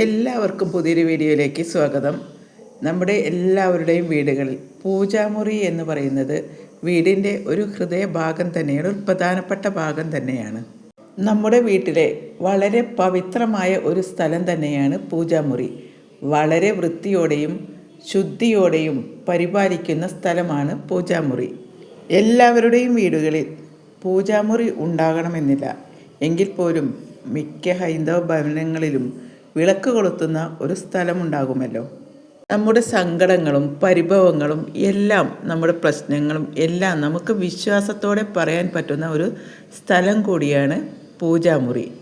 എല്ലാവർക്കും പുതിയൊരു വീഡിയോയിലേക്ക് സ്വാഗതം. നമ്മുടെ എല്ലാവരുടെയും വീടുകളിൽ പൂജാമുറി എന്ന് പറയുന്നത് വീടിന്റെ ഒരു ഹൃദയഭാഗം തന്നെയാണ് ഒരു പ്രധാനപ്പെട്ട ഭാഗം തന്നെയാണ്. നമ്മുടെ വീട്ടിലെ വളരെ പവിത്രമായ ഒരു സ്ഥലം തന്നെയാണ് പൂജാമുറി. വളരെ വൃത്തിയോടെയും ശുദ്ധിയോടെയും പരിപാലിക്കുന്ന സ്ഥലമാണ് പൂജാമുറി. എല്ലാവരുടെയും വീടുകളിൽ പൂജാമുറി ഉണ്ടാകണമെന്നില്ല. എങ്കിൽ പോലും മിക്ക ഹൈന്ദവ ഭവനങ്ങളിലും വിളക്ക് കൊളുത്തുന്ന ഒരു സ്ഥലമുണ്ടാകുമല്ലോ. നമ്മുടെ സങ്കടങ്ങളും പരിഭവങ്ങളും എല്ലാം നമ്മുടെ പ്രശ്നങ്ങളും എല്ലാം നമുക്ക് വിശ്വാസത്തോടെ പറയാൻ പറ്റുന്ന ഒരു സ്ഥലം കൂടിയാണ് പൂജാമുറി.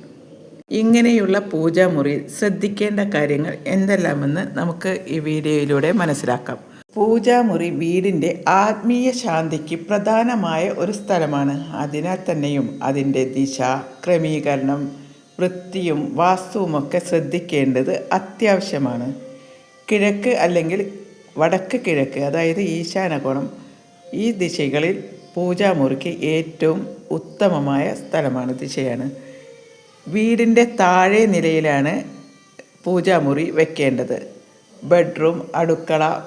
ഇങ്ങനെയുള്ള പൂജാമുറി ശ്രദ്ധിക്കേണ്ട കാര്യങ്ങൾ എന്തെല്ലാമെന്ന് നമുക്ക് ഈ വീഡിയോയിലൂടെ മനസ്സിലാക്കാം. പൂജാമുറി വീടിന്റെ ആത്മീയ ശാന്തിക്ക് പ്രധാനമായ ഒരു സ്ഥലമാണ്. അതിനാൽ തന്നെയും അതിന്റെ ദിശ ക്രമീകരണം വൃത്തിയും വാസ്തുവുമൊക്കെ ശ്രദ്ധിക്കേണ്ടത് അത്യാവശ്യമാണ്. കിഴക്ക് അല്ലെങ്കിൽ വടക്ക് കിഴക്ക് അതായത് ഈശാനകോണം ഈ ദിശകളിൽ പൂജാമുറിക്ക് ഏറ്റവും ഉത്തമമായ സ്ഥലമാണ് ദിശയാണ്. വീടിന്റെ താഴെ നിലയിലാണ് പൂജാമുറി വെക്കേണ്ടത്. ബെഡ്റൂം അടുക്കള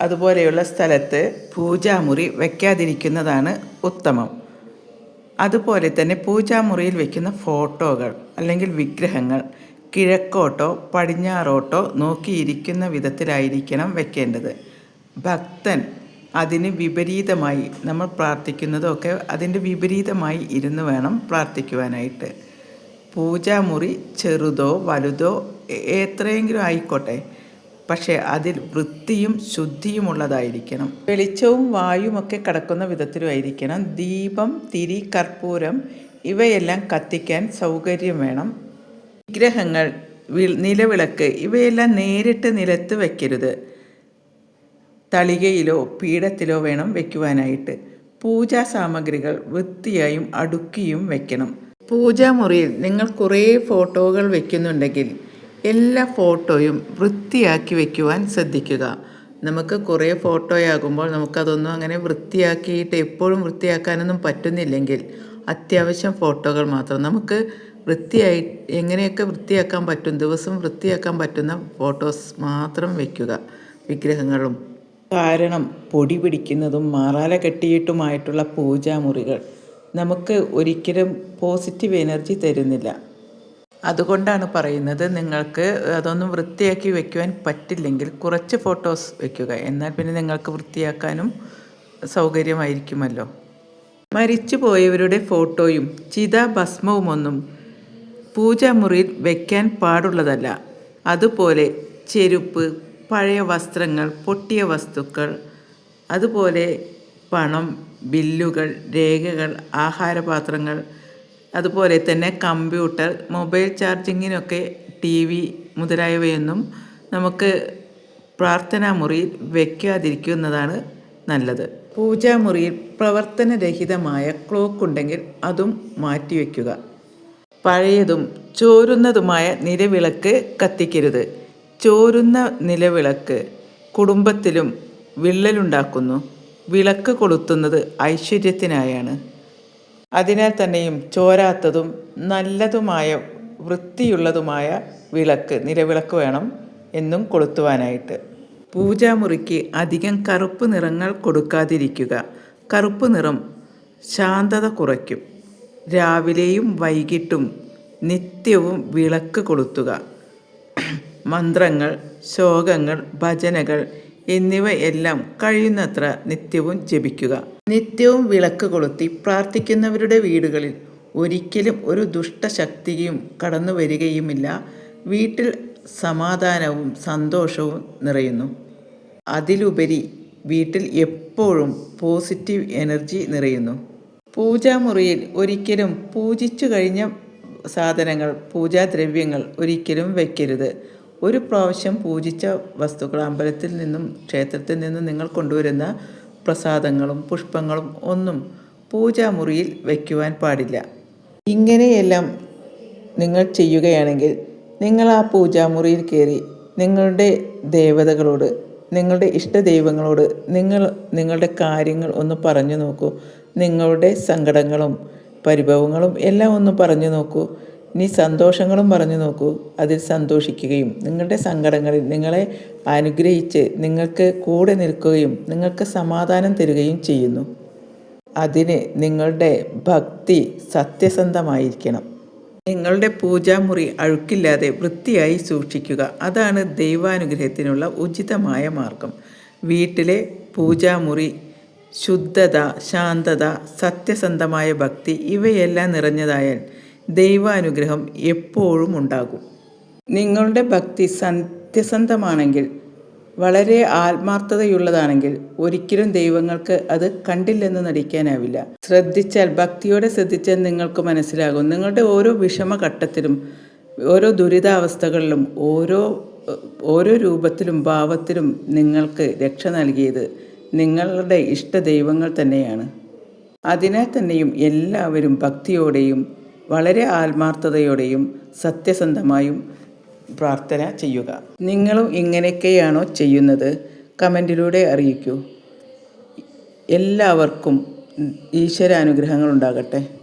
അതുപോലെയുള്ള സ്ഥലത്ത് പൂജാമുറി വയ്ക്കാതിരിക്കുന്നതാണ് ഉത്തമം. അതുപോലെ തന്നെ പൂജാമുറിയിൽ വയ്ക്കുന്ന ഫോട്ടോകൾ അല്ലെങ്കിൽ വിഗ്രഹങ്ങൾ കിഴക്കോട്ടോ പടിഞ്ഞാറോട്ടോ നോക്കിയിരിക്കുന്ന വിധത്തിലായിരിക്കണം വെക്കേണ്ടത്. ഭക്തൻ അതിന് വിപരീതമായി നമ്മൾ പ്രാർത്ഥിക്കുന്നതൊക്കെ അതിന്റെ വിപരീതമായി ഇരുന്ന് വേണം പ്രാർത്ഥിക്കുവാനായിട്ട്. പൂജാമുറി ചെറുതോ വലുതോ എത്രയെങ്കിലും ആയിക്കോട്ടെ. പക്ഷേ അതിൽ വൃത്തിയും ശുദ്ധിയുമുള്ളതായിരിക്കണം വെളിച്ചവും വായുമൊക്കെ കടക്കുന്ന വിധത്തിലുമായിരിക്കണം ദീപം തിരി കർപ്പൂരം ഇവയെല്ലാം കത്തിക്കാൻ സൗകര്യം വേണം. വിഗ്രഹങ്ങൾ നിലവിളക്ക് ഇവയെല്ലാം നേരിട്ട് നിലത്ത് വയ്ക്കരുത് തളികയിലോ പീഠത്തിലോ വേണം വയ്ക്കുവാനായിട്ട് പൂജാ സാമഗ്രികൾ വൃത്തിയായും അടുക്കിയും വയ്ക്കണം പൂജാമുറിയിൽ നിങ്ങൾ കുറേ ഫോട്ടോകൾ വയ്ക്കുന്നുണ്ടെങ്കിൽ എല്ലാ ഫോട്ടോയും വൃത്തിയാക്കി വയ്ക്കുവാൻ ശ്രദ്ധിക്കുക. നമുക്ക് കുറേ ഫോട്ടോയാകുമ്പോൾ നമുക്കതൊന്നും അങ്ങനെ വൃത്തിയാക്കിയിട്ട് എപ്പോഴും വൃത്തിയാക്കാനൊന്നും പറ്റുന്നില്ലെങ്കിൽ അത്യാവശ്യം ഫോട്ടോകൾ മാത്രം. നമുക്ക് വൃത്തിയായി എങ്ങനെയൊക്കെ വൃത്തിയാക്കാൻ പറ്റും ദിവസം വൃത്തിയാക്കാൻ പറ്റുന്ന ഫോട്ടോസ് മാത്രം വയ്ക്കുക വിഗ്രഹങ്ങളും. കാരണം പൊടി പിടിക്കുന്നതും മാറാല കെട്ടിയിട്ടുമായിട്ടുള്ള പൂജാമുറികൾ നമുക്ക് ഒരിക്കലും പോസിറ്റീവ് എനർജി തരുന്നില്ല. അതുകൊണ്ടാണ് പറയുന്നത് നിങ്ങൾക്ക് അതൊന്നും വൃത്തിയാക്കി വെക്കുവാൻ പറ്റില്ലെങ്കിൽ കുറച്ച് ഫോട്ടോസ് വെക്കുക. എന്നാൽ പിന്നെ നിങ്ങൾക്ക് വൃത്തിയാക്കാനും സൗകര്യമായിരിക്കുമല്ലോ. മരിച്ചു പോയവരുടെ ഫോട്ടോയും ചിതാഭസ്മവുമൊന്നും പൂജാമുറിയിൽ വയ്ക്കാൻ പാടുള്ളതല്ല. അതുപോലെ ചെരുപ്പ് പഴയ വസ്ത്രങ്ങൾ പൊട്ടിയ വസ്തുക്കൾ അതുപോലെ പണം ബില്ലുകൾ രേഖകൾ ആഹാരപാത്രങ്ങൾ അതുപോലെ തന്നെ കമ്പ്യൂട്ടർ മൊബൈൽ ചാർജിങ്ങിനൊക്കെ ടി വി മുതലായവയൊന്നും നമുക്ക് പ്രാർത്ഥനാ മുറിയിൽ വയ്ക്കാതിരിക്കുന്നതാണ് നല്ലത്. പൂജാമുറിയിൽ പ്രവർത്തനരഹിതമായ ക്ലോക്ക് ഉണ്ടെങ്കിൽ അതും മാറ്റിവെക്കുക. പഴയതും ചോരുന്നതുമായ നിലവിളക്ക് കത്തിക്കരുത്. ചോരുന്ന നിലവിളക്ക് കുടുംബത്തിലും വിള്ളലുണ്ടാക്കുന്നു. വിളക്ക് കൊളുത്തുന്നത് ഐശ്വര്യത്തിനായാണ്. അതിനാൽ തന്നെയും ചോരാത്തതും നല്ലതുമായ വൃത്തിയുള്ളതുമായ വിളക്ക് നിലവിളക്ക് വേണം എന്നും കൊളുത്തുവാനായിട്ട്. പൂജാമുറിക്ക് അധികം കറുപ്പ് നിറങ്ങൾ കൊടുക്കാതിരിക്കുക. കറുപ്പ് നിറം ശാന്തത കുറയ്ക്കും. രാവിലെയും വൈകിട്ടും നിത്യവും വിളക്ക് കൊളുത്തുക. മന്ത്രങ്ങൾ ശോകങ്ങൾ ഭജനകൾ എന്നിവ എല്ലാം കഴിയുന്നത്ര നിത്യവും ജപിക്കുക. നിത്യവും വിളക്ക് കൊളുത്തി പ്രാർത്ഥിക്കുന്നവരുടെ വീടുകളിൽ ഒരിക്കലും ഒരു ദുഷ്ടശക്തിയും കടന്നു വരികയുമില്ല. വീട്ടിൽ സമാധാനവും സന്തോഷവും നിറയുന്നു. അതിലുപരി വീട്ടിൽ എപ്പോഴും പോസിറ്റീവ് എനർജി നിറയുന്നു. പൂജാമുറിയിൽ ഒരിക്കലും പൂജിച്ചു കഴിഞ്ഞ സാധനങ്ങൾ പൂജാദ്രവ്യങ്ങൾ ഒരിക്കലും വയ്ക്കരുത് ഒരു പ്രാവശ്യം പൂജിച്ച വസ്തുക്കൾ അമ്പലത്തിൽ നിന്നും ക്ഷേത്രത്തിൽ നിന്നും നിങ്ങൾ കൊണ്ടുവരുന്ന പ്രസാദങ്ങളും പുഷ്പങ്ങളും ഒന്നും പൂജാമുറിയിൽ വയ്ക്കുവാൻ പാടില്ല. ഇങ്ങനെയെല്ലാം നിങ്ങൾ ചെയ്യുകയാണെങ്കിൽ നിങ്ങൾ ആ പൂജാമുറിയിൽ കയറി നിങ്ങളുടെ ദേവതകളോട് നിങ്ങളുടെ ഇഷ്ടദൈവങ്ങളോട് നിങ്ങൾ നിങ്ങളുടെ കാര്യങ്ങൾ ഒന്ന് പറഞ്ഞു നോക്കൂ. നിങ്ങളുടെ സങ്കടങ്ങളും പരിഭവങ്ങളും എല്ലാം ഒന്ന് പറഞ്ഞു നോക്കൂ. ഇനി സന്തോഷങ്ങളും പറഞ്ഞു നോക്കൂ. അതിൽ സന്തോഷിക്കുകയും നിങ്ങളുടെ സങ്കടങ്ങളിൽ നിങ്ങളെ അനുഗ്രഹിച്ച് നിങ്ങൾക്ക് കൂടെ നിൽക്കുകയും നിങ്ങൾക്ക് സമാധാനം തരികയും ചെയ്യുന്നു. അതിന് നിങ്ങളുടെ ഭക്തി സത്യസന്ധമായിരിക്കണം. നിങ്ങളുടെ പൂജാമുറി അഴുക്കില്ലാതെ വൃത്തിയായി സൂക്ഷിക്കുക. അതാണ് ദൈവാനുഗ്രഹത്തിനുള്ള ഉചിതമായ മാർഗം. വീട്ടിലെ പൂജാമുറി ശുദ്ധത ശാന്തത സത്യസന്ധമായ ഭക്തി ഇവയെല്ലാം നിറഞ്ഞതായാൽ ദൈവാനുഗ്രഹം എപ്പോഴും ഉണ്ടാകും. നിങ്ങളുടെ ഭക്തി സത്യസന്ധമാണെങ്കിൽ വളരെ ആത്മാർത്ഥതയുള്ളതാണെങ്കിൽ ഒരിക്കലും ദൈവങ്ങൾക്ക് അത് കണ്ടില്ലെന്ന് നടിക്കാനാവില്ല. ശ്രദ്ധിച്ചാൽ ഭക്തിയോടെ ശ്രദ്ധിച്ചാൽ നിങ്ങൾക്ക് മനസ്സിലാകും. നിങ്ങളുടെ ഓരോ വിഷമഘട്ടത്തിലും ഓരോ ദുരിതാവസ്ഥകളിലും ഓരോ ഓരോ രൂപത്തിലും ഭാവത്തിലും നിങ്ങൾക്ക് രക്ഷ നൽകിയത് നിങ്ങളുടെ ഇഷ്ട ദൈവങ്ങൾ തന്നെയാണ്. അതിനാൽ തന്നെയും എല്ലാവരും ഭക്തിയോടെയും വളരെ ആത്മാർത്ഥതയോടെയും സത്യസന്ധമായും പ്രാർത്ഥന ചെയ്യുക. നിങ്ങളും ഇങ്ങനെയൊക്കെയാണോ ചെയ്യുന്നത്? കമന്റിലൂടെ അറിയിക്കൂ. എല്ലാവർക്കും ഈശ്വരാനുഗ്രഹങ്ങൾ ഉണ്ടാകട്ടെ.